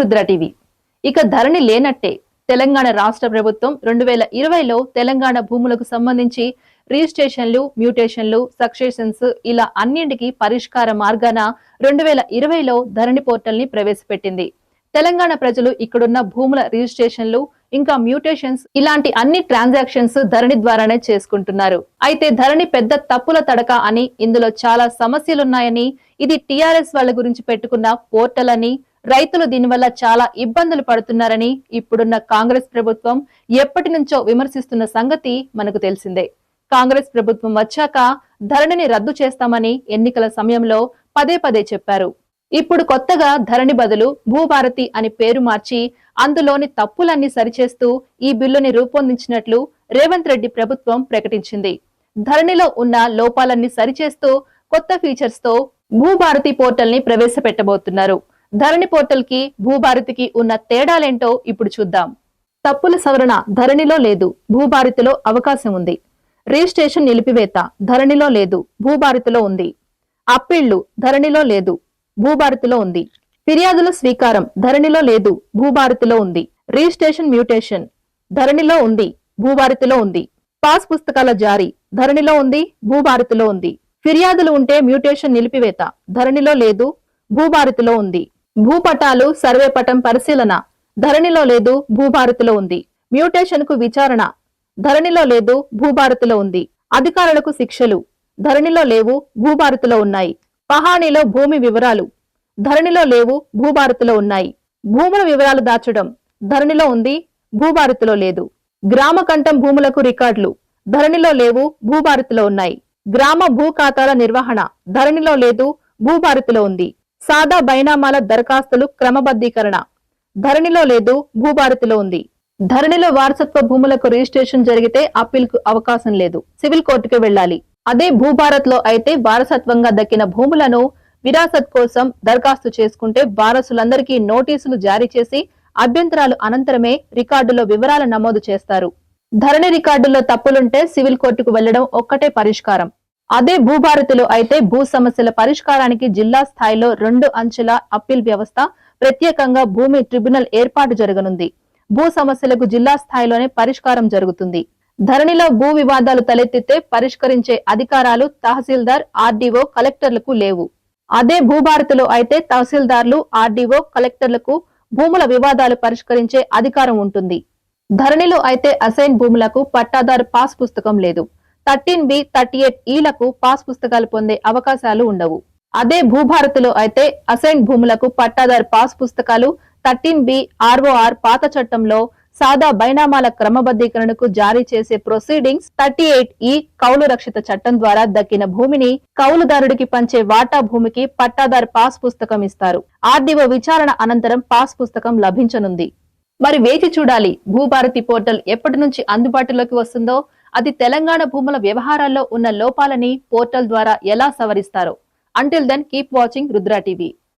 Rudra TV. ఇక ధరణి లేనట్టే తెలంగాణ రాష్ట్ర ప్రభుత్వం రెండు వేల ఇరవైలో తెలంగాణ భూములకు సంబంధించి రిజిస్ట్రేషన్లు మ్యూటేషన్లు సక్సెషన్స్ ఇలా అన్నింటికి పరిష్కార మార్గాన రెండు వేల ఇరవైలో ధరణి పోర్టల్ని ప్రవేశపెట్టింది. తెలంగాణ ప్రజలు ఇక్కడున్న భూముల రిజిస్ట్రేషన్లు ఇంకా మ్యూటేషన్స్ ఇలాంటి అన్ని ట్రాన్సాక్షన్స్ ధరణి ద్వారానే చేసుకుంటున్నారు. అయితే ధరణి పెద్ద తప్పుల తడక అని ఇందులో చాలా సమస్యలున్నాయని ఇది టిఆర్ఎస్ వాళ్ళ గురించి పెట్టుకున్న పోర్టల్ అని రైతులు దీనివల్ల చాలా ఇబ్బందులు పడుతున్నారని ఇప్పుడున్న కాంగ్రెస్ ప్రభుత్వం ఎప్పటి నుంచో విమర్శిస్తున్న సంగతి మనకు తెలిసిందే. కాంగ్రెస్ ప్రభుత్వం వచ్చాక ధరణిని రద్దు చేస్తామని ఎన్నికల సమయంలో పదే పదే చెప్పారు. ఇప్పుడు కొత్తగా ధరణి బదులు భూభారతి అని పేరు మార్చి అందులోని తప్పులన్నీ సరిచేస్తూ ఈ బిల్లుని రూపొందించినట్లు రేవంత్ రెడ్డి ప్రభుత్వం ప్రకటించింది. ధరణిలో ఉన్న లోపాలన్నీ సరిచేస్తూ కొత్త ఫీచర్స్తో భూభారతి పోర్టల్ని ప్రవేశపెట్టబోతున్నారు. ధరణి పోర్టల్కి భూభారతికి ఉన్న తేడాలేంటో ఇప్పుడు చూద్దాం. తప్పుల సవరణ ధరణిలో లేదు భూభారతిలో అవకాశం ఉంది. రిజిస్ట్రేషన్ నిలిపివేత ధరణిలో లేదు భూభారతిలో ఉంది. అప్పీళ్ళు ధరణిలో లేదు భూభారతిలో ఉంది. ఫిర్యాదుల స్వీకారం ధరణిలో లేదు భూభారతిలో ఉంది. రిజిస్ట్రేషన్ మ్యూటేషన్ ధరణిలో ఉంది భూభారతిలో ఉంది. పాస్ పుస్తకాల జారీ ధరణిలో ఉంది భూభారతిలో ఉంది. ఫిర్యాదులు ఉంటే మ్యూటేషన్ నిలిపివేత ధరణిలో లేదు భూభారతిలో ఉంది. భూపటాలు సర్వే పటం పరిశీలన. ధరణిలో లేదు భూభారతిలో ఉంది. మ్యూటేషన్కు విచారణ. ధరణిలో లేదు భూభారతిలో ఉంది. అధికారులకు శిక్షలు. ధరణిలో లేవు భూభారతిలో ఉన్నాయి. పహాణిలో భూమి వివరాలు. ధరణిలో లేవు భూభారతిలో ఉన్నాయి. భూముల వివరాలు దాచడం. ధరణిలో ఉంది భూభారతిలో లేదు. గ్రామ కంఠం భూములకు రికార్డులు. ధరణిలో లేవు భూభారతిలో ఉన్నాయి. గ్రామ భూ ఖాతాల నిర్వహణ. ధరణిలో లేదు భూభారతిలో ఉంది. సాదా బైనామాల దరఖాస్తులు క్రమబద్ధీకరణ. ధరణిలో లేదు భూభారతిలో ఉంది. ధరణిలో వారసత్వ భూములకు రిజిస్ట్రేషన్ జరిగితే అప్పీల్కు అవకాశం లేదు. సివిల్ కోర్టుకు వెళ్ళాలి. అదే భూభారత్లో అయితే వారసత్వంగా దక్కిన భూములను విరాసత్ కోసం దరఖాస్తు చేసుకుంటే వారసులందరికీ నోటీసులు జారీ చేసి అభ్యంతరాలు అనంతరమే రికార్డులో వివరాలు నమోదు చేస్తారు. ధరణి రికార్డుల్లో తప్పులుంటే సివిల్ కోర్టుకు వెళ్ళడం ఒక్కటే పరిష్కారం. అదే భూభారతిలో అయితే భూ సమస్యల పరిష్కారానికి జిల్లా స్థాయిలో రెండు అంచెల అప్పీల్ వ్యవస్థ ప్రత్యేకంగా భూమి ట్రిబ్యునల్ ఏర్పాటు జరగనుంది. భూ సమస్యలకు జిల్లా స్థాయిలోనే పరిష్కారం జరుగుతుంది. ధరణిలో భూ వివాదాలు తలెత్తితే పరిష్కరించే అధికారాలు తహసీల్దార్ ఆర్డీఓ కలెక్టర్లకు లేవు. అదే భూభారతిలో అయితే తహసీల్దార్లు ఆర్డీఓ కలెక్టర్లకు భూముల వివాదాలు పరిష్కరించే అధికారం ఉంటుంది. ధరణిలో అయితే అసైన్ భూములకు పట్టాదారు పాస్ పుస్తకం లేదు. థర్టీన్ బి థర్టీ ఎయిట్ ఈలకు పాస్ పుస్తకాలు పొందే అవకాశాలు ఉండవు. అదే భూభారతిలో అయితే అసైన్ భూములకు పట్టాదారు పాస్ పుస్తకాలు థర్టీన్ బి ఆర్ఓఆర్ పాత చట్టంలో సాదా బైనామాల క్రమబద్ధీకరణకు జారీ చేసే ప్రొసీడింగ్స్ థర్టీ ఎయిట్ ఈ కౌలు రక్షిత చట్టం ద్వారా దక్కిన భూమిని కౌలుదారుడికి పంచే వాటా భూమికి పట్టాదారు పాస్ పుస్తకం ఇస్తారు. ఆర్డీఓ విచారణ అనంతరం పాస్ పుస్తకం లభించనుంది. మరి వేచి చూడాలి. భూభారతి పోర్టల్ ఎప్పటి నుంచి అందుబాటులోకి వస్తుందో అది తెలంగాణ భూముల వ్యవహారాల్లో ఉన్న లోపాలని పోర్టల్ ద్వారా ఎలా సవరిస్తారో. Until then keep watching Rudra TV